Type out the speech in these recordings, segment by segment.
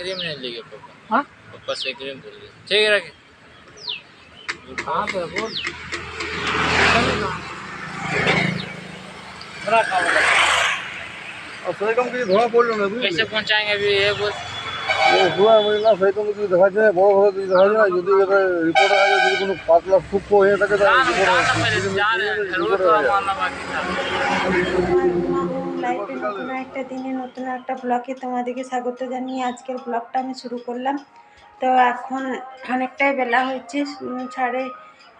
सेकरी में नहीं लेंगे पापा। हाँ? पापा से में बोल दे ठीक है रखे कहाँ पे बोल थोड़ा खाओ और सही कम की धुआँ बोल रहा तू कैसे पहुँचाएँगे अभी ये बोल? वो हुआ बोला सही कम की दिखा जाए बड़ा बड़ा की दिखा जाए यदि ये रिपोर्ट आ जाए यदि कोई पातला सुख को है तक जा रहे हैं ज़रूर तो मानना बाकी था। লাইফে নতুন একটা দিনে নতুন একটা ব্লগে তোমাদেরকে স্বাগত জানিয়ে আজকের ব্লগটা আমি শুরু করলাম। তো এখন অনেকটাই বেলা উম, সাড়ে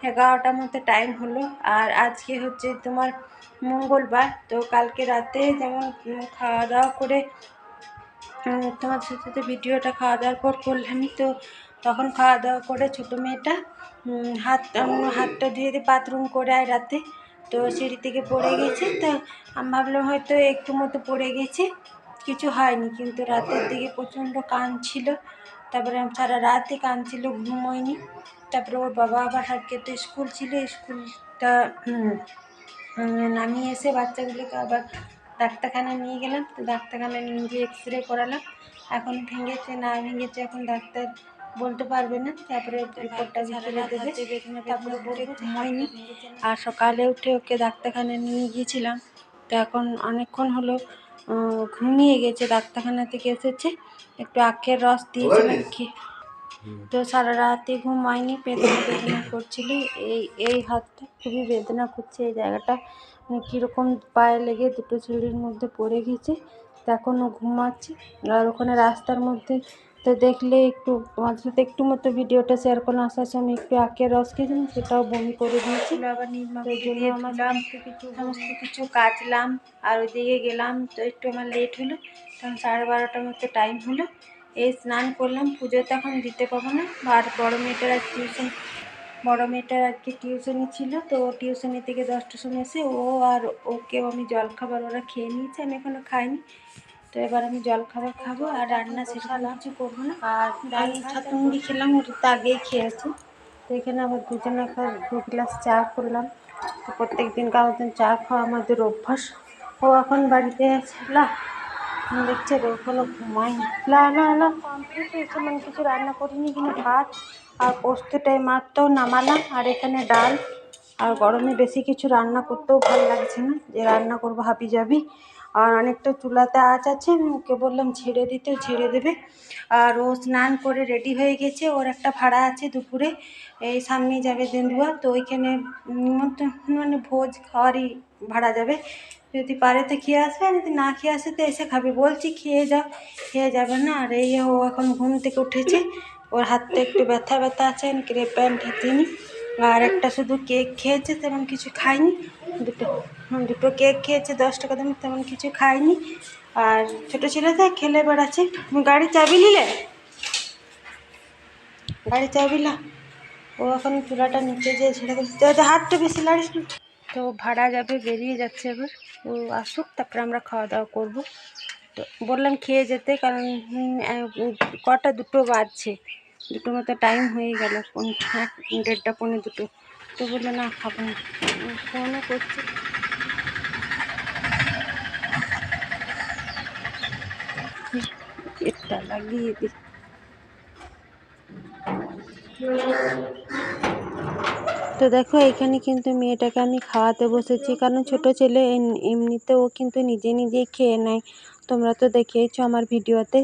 এগারোটার মতো টাইম হলো। আর আজকে হচ্ছে তোমার মঙ্গলবার তো কালকে রাতে যেমন খাওয়া দাওয়া করে তোমার সাথে তো ভিডিওটা খাওয়া দাওয়ার পর করলামই তো তখন খাওয়া দাওয়া করে ছোটো মেয়েটা হাত হাতটা ধুয়ে দিয়ে বাথরুম করে আয় রাতে। তো সিঁড়ি থেকে পড়ে গেছে, তো আমি ভাবলাম হয়তো একটু মতো পড়ে গেছে। কিছু হয়নি, কিন্তু রাতের দিকে প্রচণ্ড কাঁদছিল তারপরে সারা রাতই কাঁদছিল ঘুমোয়নি। তারপরে ওর বাবা আবার আজকে তো স্কুল ছিল, স্কুলটা নামিয়ে এসে বাচ্চাগুলোকে আবার ডাক্তারখানায় নিয়ে গেলাম। তো ডাক্তারখানায় নিয়ে গিয়ে এক্স রে করালাম। এখন ভেঙেছে, না ভেঙেছে, এখন ডাক্তার বলতে পারবে না তারপরে রিপোর্টটা ভিতরে দেবে। তারপরে বলবে ঘুমায়নি। আর সকালে উঠে ওকে ডাক্তারখানায় নিয়ে গিয়েছিলাম। তো এখন অনেকক্ষণ হলো ঘুমিয়ে গেছে ডাক্তারখানা থেকে এসেছে। একটু আখের রস দিয়েছিলাম খেয়ে তো সারা রাতে ঘুম হয়নি বেদনা বেদনা করছিল। এই এই হাতটা খুবই বেদনা করছে এই জায়গাটা। মানে কীরকম পায়ে লেগে দুটো ছিঁড়ির মধ্যে পড়ে গেছে। তো এখনও ঘুমাচ্ছে। আর ওখানে রাস্তার মধ্যে তো দেখলে একটু তোমাদের সাথে একটু মতো ভিডিওটা শেয়ার করলাম। আসার সময় একটু আঁকের রস খেয়েছিলাম সেটাও বমি করে দিয়েছিল আবার নির্মা জন্য আমার কিছু সমস্ত কিছু কাচলাম আর ওইদিকে গেলাম। তো একটু আমার লেট হলো তখন সাড়ে বারোটার মতো টাইম হলো। এই স্নান করলাম পুজো তো এখন দিতে পারব না। আর বড়ো মেয়েটার আজ টিউশন বড়ো মেয়েটার আজকে টিউশনি ছিল তো ও টিউশনি থেকে দশটার সময় এসে ও আর ওকেও আমি জলখাবার ওরা খেয়ে নিয়েছে আমি এখনও খাইনি। তো এবার আমি জল খাবার খাব আর রান্না সেরকম কিছু করব না। আর ডাল ছাতু খেলাম, ওটা তো আগেই খেয়েছি। তো এখানে আবার দুজনে একটা দু গ্লাস চা করলাম। তো প্রত্যেক দিনকার মতন চা খাওয়া আমাদের অভ্যাস। ও এখন বাড়িতে লা দেখছে কোনো ঘুমায়নি লা লা লা। কমপ্লিট হয়েছে মানে কিছু রান্না করিনি কিনা ভাত আর পোস্তটাই মাত্র নামালাম। আর এখানে ডাল। আর গরমে বেশি কিছু রান্না করতেও ভালো লাগছে না। যে রান্না করব হাবি যাবি আর অনেকটা চুলাতে আঁচ আছে, আমি ওকে বললাম ঝেড়ে দিতে ঝেড়ে দেবে। আর ও স্নান করে রেডি হয়ে গেছে, ওর একটা ভাড়া আছে দুপুরে, এই সামনে যাবে দেন্দুয়া তো ওইখানে নিমন্ত্রণ মানে ভোজ খাওয়ারই ভাড়া যাবে। যদি পারে তো খেয়ে আসবে, আর যদি না খেয়ে আসে তো এসে খাবে। বলছি খেয়ে যাও, খেয়ে যাবে না। আর এই ও এখন ঘুম থেকে উঠেছে, ওর হাতটা একটু ব্যথা ব্যথা আছে ক্রেপ প্যান্ট হাতিনি আর একটা শুধু কেক খেয়েছে, তেমন কিছু খাইনি, দুটো। দুটো কেক খেয়েছে, দশ টাকা দাম তেমন কিছু খায়নি। আর ছোটো ছেলে ছেলেটা খেলে বেড়াচ্ছে। তুমি গাড়ি চাবি নিলে? গাড়ি চাবি না ও এখন চুলাটা নিচে যেয়ে ছেড়ে দিচ্ছে হাতটা বেশি লাড়িস তো ভাড়া যাবে, বেরিয়ে যাচ্ছে এবার। ও আসুক, তারপরে আমরা খাওয়া দাওয়া করব। তো বললাম খেয়ে যেতে, কারণ কটা দুটো বাজছে। দুটো মতো টাইম হয়ে গেল, পৌনে দেড়টা, পৌনে দুটো। তো বলল না, খাব না। ফোনও করছে। এটা লাগিয়ে দিই তো দেখো, এখানে কিন্তু মেয়েটাকে আমি খাওয়াতে বসেছি। কারণ ছোট ছেলে এম- এমনিতে ও কিন্তু নিজে নিজেই খেয়ে নেয়। তোমরা তো দেখেইছো আমার ভিডিওতে।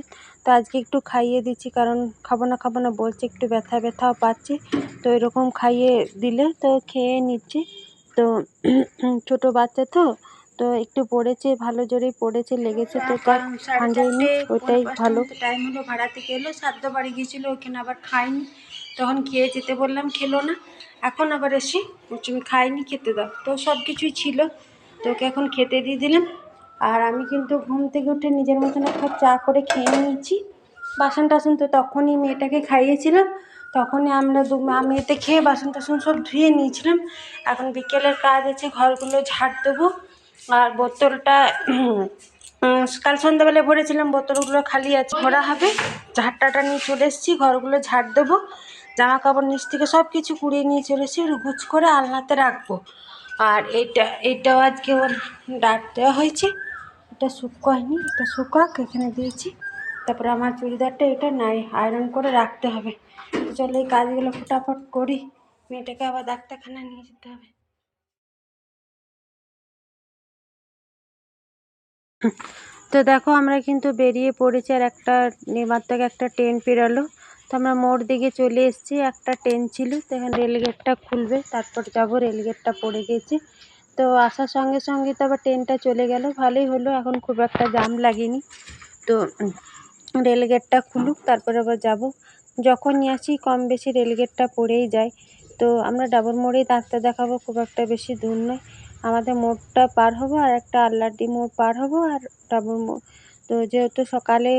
তো আজকে একটু খাইয়ে দিচ্ছি, কারণ খাব না খাব না বলছে, একটু ব্যথা ব্যথাও পাচ্ছে। তো এরকম খাইয়ে দিলে তো খেয়ে নিচ্ছে। তো ছোট বাচ্চা তো তো একটু পড়েছে ভালো জোরেই পড়েছে লেগেছে তো তার ভাঙেনি ওটাই ভালো। টাইম হলো ভাড়া থেকে এলো সাদ্য বাড়ি গিয়েছিল ওখানে আবার খাইনি তখন খেয়ে যেতে বললাম খেলো না। এখন আবার এসে আমি খাইনি খেতে দাও। তো সব কিছুই ছিল। তো ওকে এখন খেতে দিয়ে দিলাম। আর আমি কিন্তু ঘুম থেকে উঠে নিজের মতন একটা চা করে খেয়ে নিয়েছি। বাসন টাসন তো তখনই মেয়েটাকে খাইয়েছিলাম। তখনই আমরা দু মা মেয়েতে খেয়ে বাসন টাসন সব ধুয়ে নিয়েছিলাম। এখন বিকেলের কাজ আছে ঘরগুলো ঝাড় দেবো। আর বোতলটা কাল সন্ধ্যাবেলায় ভরেছিলাম, বোতলগুলো খালি আছে। ভরা হবে। ঝাড়টাটা নিয়ে চলে এসেছি, ঘরগুলো ঝাড় দেবো। জামা কাপড় নিচ থেকে সব কিছু কুড়িয়ে নিয়ে চলে এসেছি গুছ করে আলনাতে রাখব। আর এইটা এইটাও আজকে ওর ডাক দেওয়া হয়েছে। এটা শুকোয়নি এটা শুকাক এখানে দিয়েছি। তারপরে আমার চুড়িদারটা, এটা নাই, আয়রন করে রাখতে হবে। চলো এই কাজগুলো ফটাফট করি। মেয়েটাকে আবার ডাক্তারখানায় নিয়ে যেতে হবে। তো দেখো আমরা কিন্তু বেরিয়ে পড়েছি আর একটা নেবার একটা ট্রেন পেরালো। তো আমরা মোড় দিকে চলে এসেছি, একটা ট্রেন ছিল, তো এখানে রেলগেটটা খুলবে, তারপর যাব রেলগেটটা পড়ে গেছে। তো আসার সঙ্গে সঙ্গে তো আবার ট্রেনটা চলে গেল, ভালোই হলো, এখন খুব একটা জাম লাগেনি। তো রেলগেটটা খুলুক, তারপরে আবার যাব। যখনই আসি কম বেশি রেলগেটটা পড়েই যায়। তো আমরা ডাবর মোড়েই ডাক্তার দেখাবো, খুব একটা বেশি দূর নয়। আমাদের মোড়টা পার হব আর একটা আল্লাড্ডি মোড় পার হব আর ডাবর মোড়। তো যেহেতু সকালে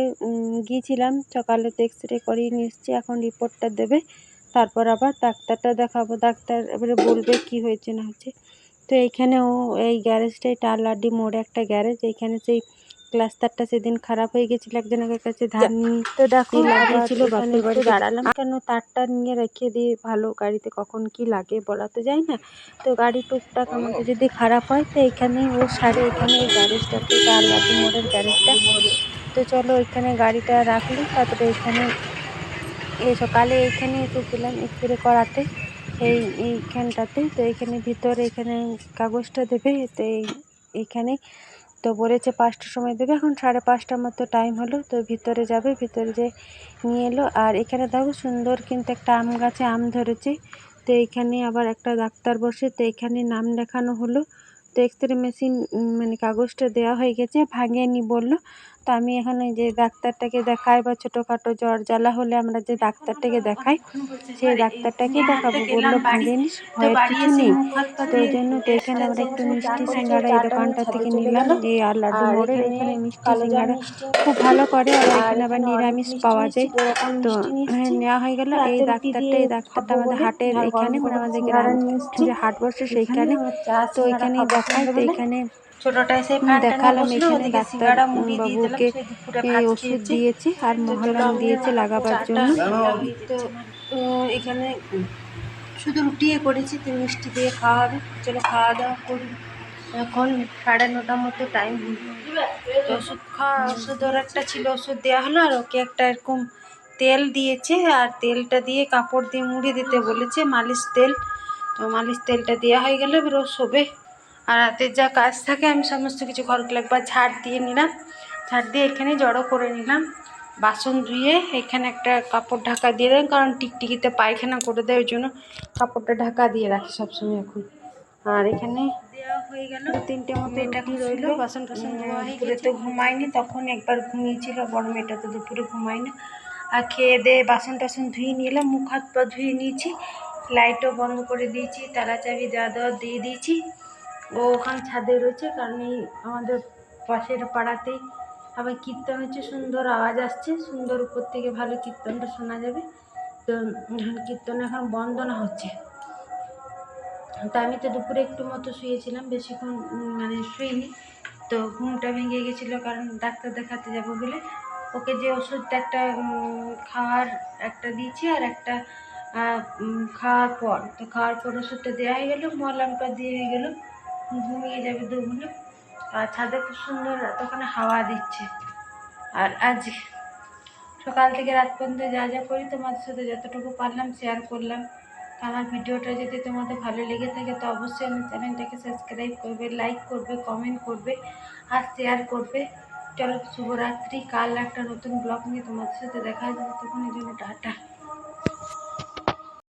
গিয়েছিলাম, সকালে তো এক্স রে করিয়ে এসেছি, এখন রিপোর্টটা দেবে। তারপর আবার ডাক্তারটা দেখাবো। ডাক্তার এবারে বলবে কি হয়েছে না হয়েছে। তো এইখানেও এই গ্যারেজটা এটা আল্লাড্ডি মোড়ে একটা গ্যারেজ। এইখানে সেই ক্লাস্টারটা সেদিন খারাপ হয়ে গেছিল একজনের কাছে ধার নিয়ে তো দেখো লাগিয়েছিল বাপের বাড়ি দাঁড়ালাম। কেন তারটা নিয়ে রেখে দিয়ে ভালো গাড়িতে কখন কি লাগে বলা তো যায় না। তো গাড়ি টুকটাক আমাদের যদি খারাপ হয় তো এখানে ও সারে এখানে এই গ্যারেজটাতে আল্লাড্ডি মোড়ের গ্যারেজটা তো চলো ওইখানে গাড়িটা রাখলি তারপরে এখানে এই সকালে এইখানে এসেছিলাম এক্স রে করাতে এই এইখানটাতে। তো এইখানে ভিতরে এখানে কাগজটা দেবে তো এইখানে তো বলেছে পাঁচটার সময় দেবে। এখন সাড়ে পাঁচটার মতো টাইম হলো, তো ভিতরে যাবে, ভিতরে যে নিয়ে এলো। আর এখানে দেখো সুন্দর কিন্তু একটা আম গাছে আম ধরেছে। তো এইখানে আবার একটা ডাক্তার বসে, তো এখানে নাম লেখানো হলো। তো এক্স রে মেশিন মানে কাগজটা দেওয়া হয়ে গেছে, ভাঙেনি বলল। তো আমি এখানে যে ডাক্তারটাকে দেখাই বা ছোটোখাটো জ্বর জ্বালা হলে আমরা যে ডাক্তারটাকে দেখাই সেই ডাক্তারটাকে দেখাবো। বলল ভয়ের কিছু নেই। তো ওই জন্য তো এখানে আমরা একটু মিষ্টি সিঙ্গাড়া এই দোকানটা থেকে নিলাম এই আর লাড্ডু মোড়ের এখানে মিষ্টি সিঙ্গাড়া খুব ভালো করে আর এখানে আবার নিরামিষ পাওয়া যায়। তো হ্যাঁ, নেওয়া হয়ে গেল। এই ডাক্তারটা এই ডাক্তারটা আমাদের হাটের এখানে মানে আমাদের গ্রাম যে হাট বসে সেইখানে। তো এখানেই দেখায় তো এখানে ছোটটা এসে দেখালাম এখানে ডাক্তার বাবুকে ওষুধ দিয়েছে আর মহলম দিয়েছে লাগাবার জন্য। তো এখানে শুধু রুটিয়ে করেছি তো মিষ্টি দিয়ে খাওয়া হবে। চলো খাওয়া দাওয়া করি। এখন সাড়ে নটার মতো টাইম তো ওষুধ খাওয়া ওষুধ ওর একটা ছিল ওষুধ দেওয়া হলো আর ওকে একটা এরকম তেল দিয়েছে আর তেলটা দিয়ে কাপড় দিয়ে মুড়ে দিতে বলেছে মালিশ তেল। তো মালিশ তেলটা দেওয়া হয়ে গেলে এবার ও শোবে। আর রাতের যা কাজ থাকে আমি সমস্ত কিছু ঘরগুলো একবার ঝাড় দিয়ে নিলাম। ঝাড় দিয়ে এখানে জড়ো করে নিলাম। বাসন ধুয়ে এখানে একটা কাপড় ঢাকা দিয়ে দেয় কারণ টিকটিকিতে পায়খানা করে দেয় ওই জন্য কাপড়টা ঢাকা দিয়ে রাখি সবসময় এখন। আর এখানে দেওয়া হয়ে গেল। তিনটে মতো এটা রইল বাসন টাসন ধোয়া হয়ে তো ঘুমায়নি তখন একবার ঘুমিয়েছিল বড় মেয়েটা তো দুপুরে ঘুমায়নি। আর খেয়ে দিয়ে বাসন টাসন ধুয়ে নিলাম মুখ হাত পা ধুয়ে নিয়েছি লাইটও বন্ধ করে দিয়েছি তালা চাবি দেওয়া দেওয়া দিয়ে দিয়েছি। ও ওখানে ছাদে রয়েছে, কারণ এই আমাদের পাশের পাড়াতেই আবার কীর্তন হচ্ছে, সুন্দর আওয়াজ আসছে, সুন্দর উপর থেকে ভালো কীর্তনটা শোনা যাবে। তো কীর্তন এখন বন্দনা হচ্ছে। তো আমি তো দুপুরে একটু মতো শুয়েছিলাম, বেশিক্ষণ মানে শুইনি। তো ঘুমটা ভেঙে গেছিল, কারণ ডাক্তার দেখাতে যাব বলে। ওকে যে ওষুধটা একটা খাওয়ার একটা দিয়েছি আর একটা খাওয়ার পর। তো খাওয়ার পর ওষুধটা দেওয়া হয়ে গেলো মলমটা দিয়ে হয়ে গেলো ঘুমিয়ে যাবে দুগুলো আর ছাদে খুব সুন্দর ওখানে হাওয়া দিচ্ছে। আর আজ সকাল থেকে রাত পর্যন্ত যা যা করি তোমাদের সাথে যতটুকু পারলাম শেয়ার করলাম। আমার ভিডিওটা যদি তোমাদের ভালো লেগে থাকে তো অবশ্যই আমার চ্যানেলটাকে সাবস্ক্রাইব করবে লাইক করবে কমেন্ট করবে আর শেয়ার করবে। চলো, শুভরাত্রি। কাল একটা নতুন ব্লগ নিয়ে তোমাদের সাথে দেখা যাবে তখন এই জন্য টাটা।